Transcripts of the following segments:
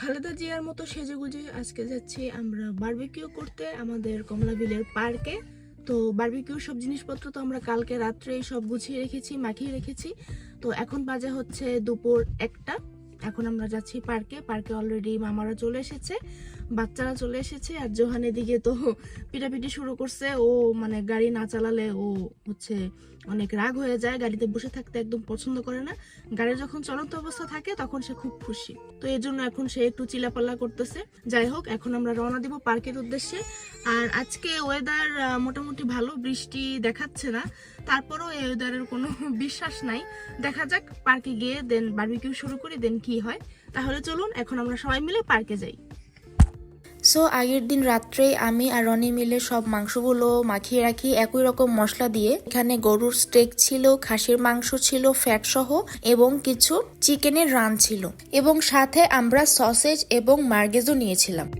খালেদা জিয়ার মতো সেজেগুজে আজকে যাচ্ছি আমরা বার্বিকিউ করতে আমাদের কমলা বিলের পার্কে তো বার্বিকিউ সব জিনিসপত্র তো আমরা কালকে রাত্রে সব গুছিয়ে রেখেছি, মাখিয়ে রেখেছি। তো এখন বাজে হচ্ছে দুপুর একটা। এখন আমরা যাচ্ছি পার্কে পার্কে অলরেডি মামারা চলে এসেছে। বাচ্চারা চলে এসেছে আর জোহানের দিকে তো পিটাপিটি শুরু করছে। ও মানে গাড়ি না চালালে ও হচ্ছে অনেক রাগ হয়ে যায়, গাড়িতে বসে থাকতে একদম পছন্দ করে না। গাড়ি যখন চলন্ত অবস্থা থাকে তখন সে খুব খুশি। তো এই জন্য এখন সে একটু চিলাপাল্লা করতেছে। যাই হোক, এখন আমরা রওনা দিব পার্কের উদ্দেশ্যে। আর আজকে ওয়েদার মোটামুটি ভালো, বৃষ্টি দেখাচ্ছে না। তারপরও এই ওয়েদারের কোনো বিশ্বাস নাই। দেখা যাক, পার্কে গিয়ে দেন বারবিকিউ শুরু করি দেন কি হয়। তাহলে চলুন, এখন আমরা সবাই মিলে পার্কে যাই। সো আগের দিন রাত্রে আমি আর রনি মিলে সব মাংসগুলো মাখিয়ে রাখি, একই রকম মশলা দিয়ে। এখানে গরুর স্টেক ছিল, খাসির মাংস ছিল ফ্যাট সহ, এবং কিছু চিকেনের রান ছিল। এবং সাথে আমরা সসেজ এবং মার্গেজও নিয়েছিলাম।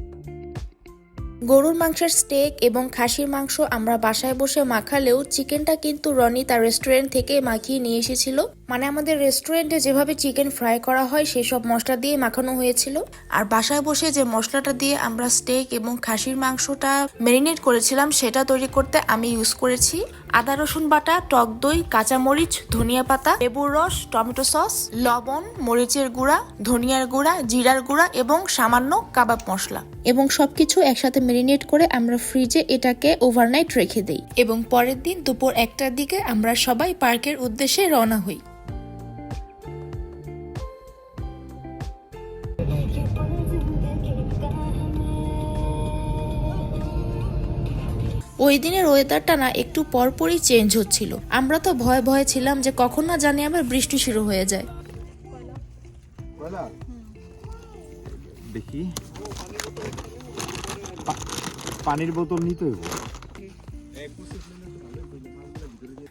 গরুর মাংসের স্টেক এবং খাসির মাংস আমরা বাসায় বসে মাখালেও চিকেনটা কিন্তু রনি তার রেস্টুরেন্ট থেকে মাখিয়ে নিয়ে এসেছিল। মানে আমাদের রেস্টুরেন্টে যেভাবে চিকেন ফ্রাই করা হয় সেই সব মশলা দিয়ে মাখানো হয়েছিল। আর বাসায় বসে যে মশলাটা দিয়ে আমরা স্টেক এবং খাসির মাংসটা ম্যারিনেট করেছিলাম, সেটা তৈরি করতে আমি ইউজ করেছি। আদা, রসুন বাটা, টক দই, কাঁচামরিচ, ধনিয়া পাতা, লেবুর রস, টমেটো সস, লবণ, মরিচের গুঁড়া, ধনিয়ার গুঁড়া, জিরার গুঁড়া এবং সামান্য কাবাব মশলা। এবং সবকিছু একসাথে ম্যারিনেট করে আমরা ফ্রিজে এটাকে ওভারনাইট রেখে দেই। এবং পরের দিন দুপুর একটার দিকে আমরা সবাই পার্কের উদ্দেশ্যে রওনা হই। ওই দিনের ওয়েদারটা না একটু পরপরই চেঞ্জ হচ্ছিল। আমরা তো ভয় ভয়ে ছিলাম যে কখন না জানি আবার বৃষ্টি শুরু হয়ে যায়। দেখি। পানির বোতল নিতে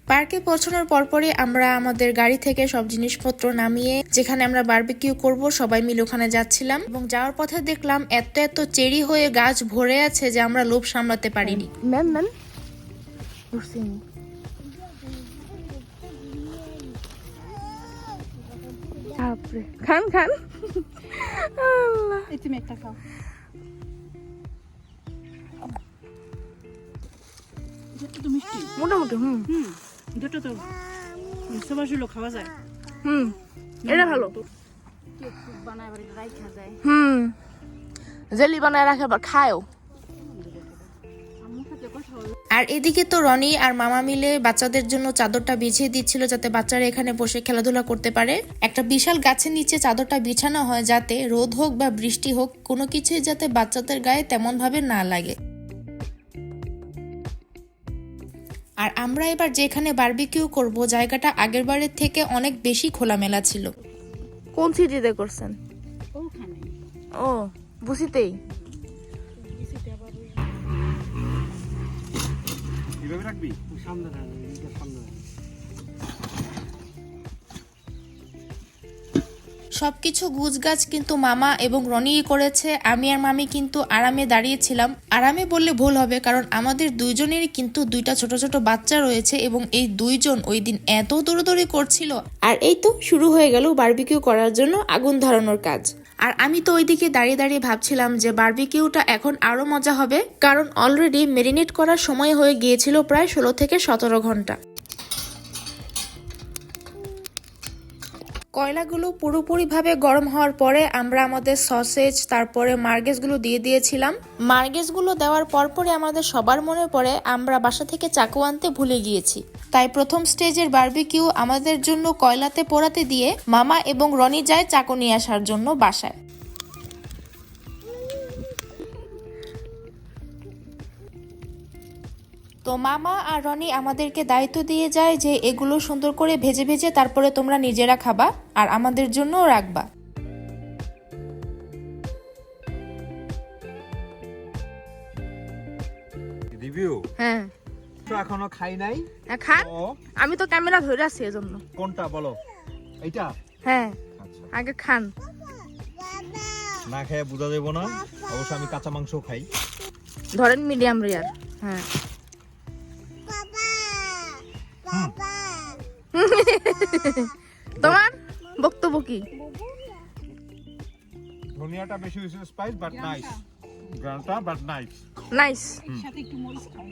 পার্কে পৌঁছানোর পরপরই আমরা আমাদের গাড়ি থেকে সব জিনিসপত্র নামিয়ে যেখানে আমরা বারবিকিউ করব সবাই মিলে ওখানে যাচ্ছিলাম। এবং যাওয়ার পথে দেখলাম এত এত চেরি হয়ে গাছ ভরে আছে যে আমরা লোভ সামলাতে পারিনি। Ma'am ma'am. খান খান। তুমি একটা খাও। যত তো মিষ্টি মোটামুটি হুম। হুম। যত তো খাওয়া যায়। হুম এটা ভালো। কেক বানায় বাড়ি রাইখা যায় হুম জেলি বানায় রাখে আবার খায়ও। আর এদিকে তো রনি আর মামা মিলে বাচ্চাদের জন্য চাদরটা বিছিয়ে দিচ্ছিল যাতে বাচ্চারা এখানে বসে খেলাধুলা করতে পারে। একটা বিশাল গাছের নিচে চাদরটা বিছানো হয় যাতে রোদ হোক বা বৃষ্টি হোক কোনো কিছুই যাতে বাচ্চাদের গায়ে তেমন ভাবে না লাগে। আর আমরা এবার যেখানে বারবিকিউ করব জায়গাটা আগের বারের থেকে অনেক বেশি খোলামেলা ছিল। কোন সিটিতে করছেন? ও বুঝিতেই। বিসিতে আবার রাখবি সবকিছু গুজগাছ কিন্তু মামা এবং রনি করেছে আমি আর মামি কিন্তু আরামে দাঁড়িয়েছিলাম। আরামে বললে ভুল হবে কারণ আমাদের দুইজনেরই কিন্তু দুইটা ছোট ছোট বাচ্চা রয়েছে এবং এই দুইজন ওই দিন এত দৌড়দৌড়ি করছিল। আর এই তো শুরু হয়ে গেল বার্বিকিউ করার জন্য আগুন ধরানোর কাজ। আর আমি তো ওইদিকে দাঁড়িয়ে দাঁড়িয়ে ভাবছিলাম যে বারবিকিউটা এখন আরও মজা হবে কারণ অলরেডি মেরিনেট করার সময় হয়ে গিয়েছিল প্রায় ষোলো থেকে সতেরো ঘণ্টা। কয়লাগুলো পুরোপুরিভাবে গরম হওয়ার পরে আমরা আমাদের সসেজ, তারপরে মার্গেসগুলো দিয়ে দিয়েছিলাম। মার্গেসগুলো দেওয়ার পরপরই আমাদের সবার মনে পড়ে, আমরা বাসা থেকে চাকু আনতে ভুলে গিয়েছি। তাই প্রথম স্টেজের বার্বিকিউ আমাদের জন্য কয়লাতে পোড়াতে দিয়ে মামা এবং রনি যায় চাকু নিয়ে আসার জন্য বাসায়। তো মামা আর রনি আমাদেরকে দায়িত্ব দিয়ে যায় যে এগুলো সুন্দর করে ভেজে ভেজে তারপরে তোমরা নিজেরা খাবা আর আমাদের জন্যও রাখবা। রিভিউ? হ্যাঁ। তো এখনও খাই নাই। হ্যাঁ, খান ও। আমি তো ক্যামেরা ধরে আছি এজন্য। কোনটা বলো? এইটা? হ্যাঁ। আচ্ছা। আগে খান। না খেয়ে বোঝা যাব না। অবশ্য আমি কাঁচা মাংস খাই। ধরেন মিডিয়াম রেয়ার। হ্যাঁ। তোমার বক্তব্য কি? ধনিয়াটা বেশি হয়েছে স্পাইস বাট নাইস গ্রানটা বাট নাইস নাইস সাথে একটু মরিচ খাওয়া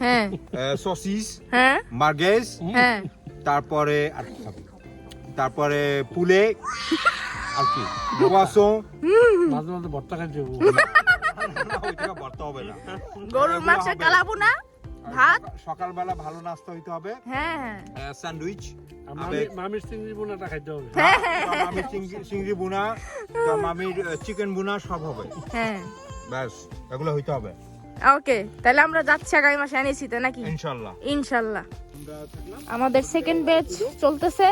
হ্যাঁ। সসিস হ্যাঁ। মার্গেজ হ্যাঁ। তারপরে আর তারপরে পুলে আর কি? মাঝে মাঝে ভর্তা খাইতে হবে না। গরুর মাংসের হবে। ভাত? সকালবেলা ভালো নাস্তা হইতে হবে। হ্যাঁ হ্যাঁ। স্যান্ডউইচ মামির চিংড়ি বোনাটা খাইতে হবে। মামির চিংড়ি- চিংড়ি বুনা মামির চিকেন বুনা সব হবে। হ্যাঁ। ব্যাস এগুলো হইতে হবে। ওকে তাহলে আমরা যাচ্ছি আগামী মাসে এনেছি তো নাকি? ইনশাল্লাহ। ইনশাল্লাহ। আমাদের সেকেন্ড ব্যাচ চলতেছে।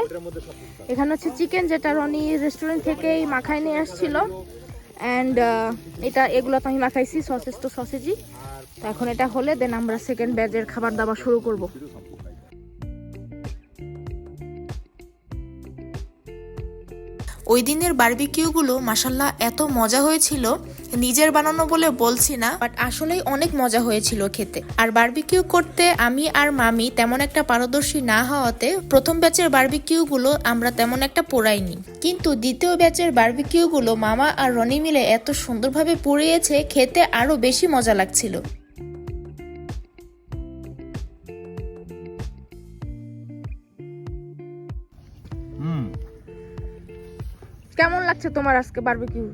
এখানে হচ্ছে চিকেন যেটা রনি রেস্টুরেন্ট থেকেই মাখায় নিয়ে আসছিল। অ্যান্ড এটা এগুলো তো আমি মাখাইছি সসেজ তো সসেজই এখন এটা হলে দেন আমরা সেকেন্ড ব্যাচের খাবার দাবার শুরু করব। ওই দিনের বার্বিকিউগুলো মাসাল্লাহ এত মজা হয়েছিল। নিজের বানানো বলে বলছি না বাট আসলেই অনেক মজা হয়েছিল খেতে। আর বারবিকিউ করতে আমি আর মামি তেমন একটা পারদর্শী না হওয়াতে প্রথম ব্যাচের বার্বিকিউগুলো আমরা তেমন একটা পোড়াইনি। কিন্তু দ্বিতীয় ব্যাচের বার্বিকিউগুলো মামা আর রনি মিলে এত সুন্দরভাবে পুড়িয়েছে, খেতে আরও বেশি মজা লাগছিল। লাগছে তোমার আজকে বারবিকিউ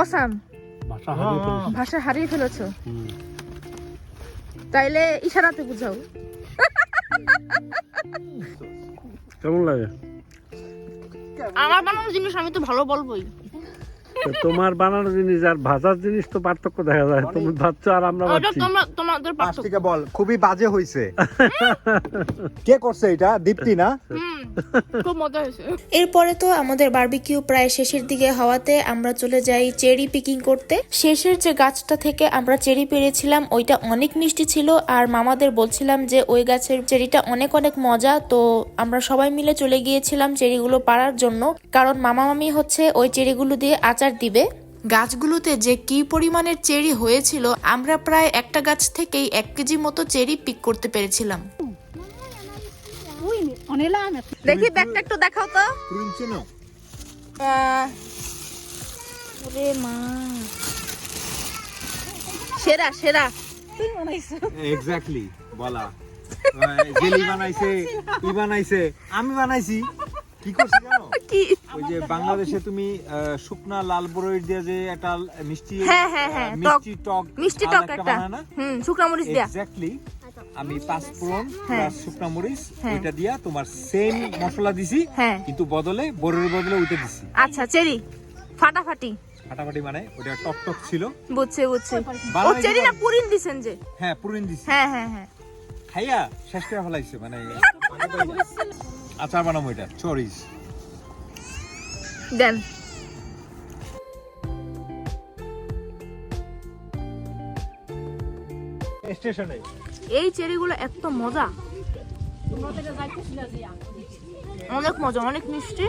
অসাম। ভাষা হারিয়ে ফেলেছ। তাইলে ইশারাতে বুঝাও। কেমন লাগে? আমার বানানো জিনিস আমি তো ভালো বলবোই। তোমার বানানো জিনিস আর ভাজার জিনিস তো পার্থক্য দেখা যায়। তুমি ভাবছ আর আমরা ভাবছি। তোমাদের পার্থক্য। বল খুবই বাজে হইছে। কে করছে এটা? দীপ্তি না? হুম, খুব মজা হয়েছে। এরপরে তো আমাদের বারবিকিউ প্রায় শেষের দিকে হওয়াতে আমরা চলে যাই চেরি পিকিং করতে। শেষের যে গাছটা থেকে আমরা চেরি পেরেছিলাম ওইটা অনেক মিষ্টি ছিল। আর মামাদের বলছিলাম যে ওই গাছের চেরিটা অনেক অনেক মজা। তো আমরা সবাই মিলে চলে গিয়েছিলাম চেরিগুলো পাড়ার জন্য। কারণ মামা মামি হচ্ছে ওই চেরিগুলো দিয়ে আচার দিবে? গাছগুলোতে যে কি পরিমাণের চেরি হয়েছিল আমরা প্রায় একটা গাছ থেকেই এক কেজি মতো চেরি পিক করতে পেরেছিলাম। দেখি ব্যাগটা একটু দেখাও তো। ওরে মা। সেরা সেরা। তুই বানাইছো। এক্স্যাক্টলি বলা। জেলি বানাইছে ই বানাইছে আমি বানাইছি। কি করছি জানো? কি? ওই যে বাংলাদেশে তুমি আহ, শুকনা লাল বরই দিয়ে যে একটা মিষ্টি হ্যাঁ, হ্যাঁ, হ্যাঁ, মিষ্টি টক মিষ্টি টক একটা না? হুম শুকনা মরিচ দিয়া। এক্স্যাক্টলি আমি পাঁচ ফোড়ন। প্লাস শুকনা মরিচ। ওইটা দিয়া তোমার সেম মশলা দিছি কিন্তু বদলে বরের বদলে ওইটা দিছি। আচ্ছা চেরি। ফাটাফাটি। ফাটাফাটি মানে ওটা টক টক ছিল। বুঝছে বুঝছে। ও চেরি না পুরিন দিছেন যে? হ্যাঁ পুরিন দিছি। হ্যাঁ হ্যাঁ হ্যাঁ। খাইয়া শেষ করে ফেলাইছে মানে আচার বানাবো এটা। চরিস দেন। স্টেশনে। এই চেরিগুলো এত মজা। অনেক মজা অনেক মিষ্টি।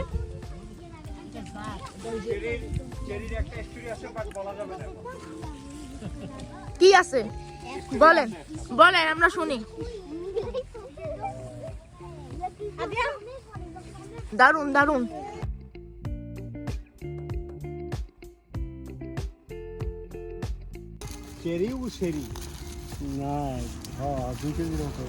কি আছে? বলেন বলেন আমরা শুনি। দারুণ দারুণ চেরি ও সেরি না হ্যাঁ দুই কেজির মতো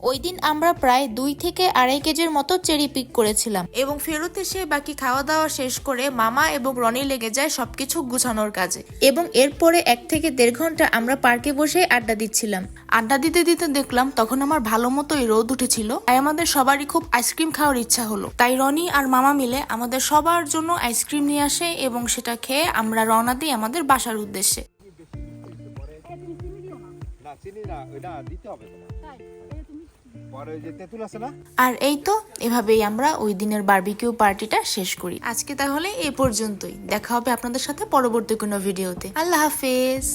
ওই দিন আমরা প্রায় দুই থেকে আড়াই কেজির মতো চেরি পিক করেছিলাম। এবং ফেরত এসে বাকি খাওয়া দাওয়া শেষ করে মামা এবং রনি লেগে যায় সবকিছু গুছানোর কাজে। এবং এরপরে এক থেকে দেড় ঘণ্টা আমরা পার্কে বসে আড্ডা দিচ্ছিলাম। আড্ডা দিতে দিতে দেখলাম তখন আমার ভালো মতোই রোদ উঠেছিল তাই আমাদের সবারই খুব আইসক্রিম খাওয়ার ইচ্ছা হলো। তাই রনি আর মামা মিলে আমাদের সবার জন্য আইসক্রিম নিয়ে আসে এবং সেটা খেয়ে আমরা রওনা দিই আমাদের বাসার উদ্দেশ্যে। না চিনি না ওইটা দিতে হবে আর এই তো এভাবেই আমরা ওই দিনের বারবিকিউ পার্টিটা শেষ করি। আজকে তাহলে এ পর্যন্তই। দেখা হবে আপনাদের সাথে পরবর্তী কোনো ভিডিওতে আল্লাহ হাফেজ।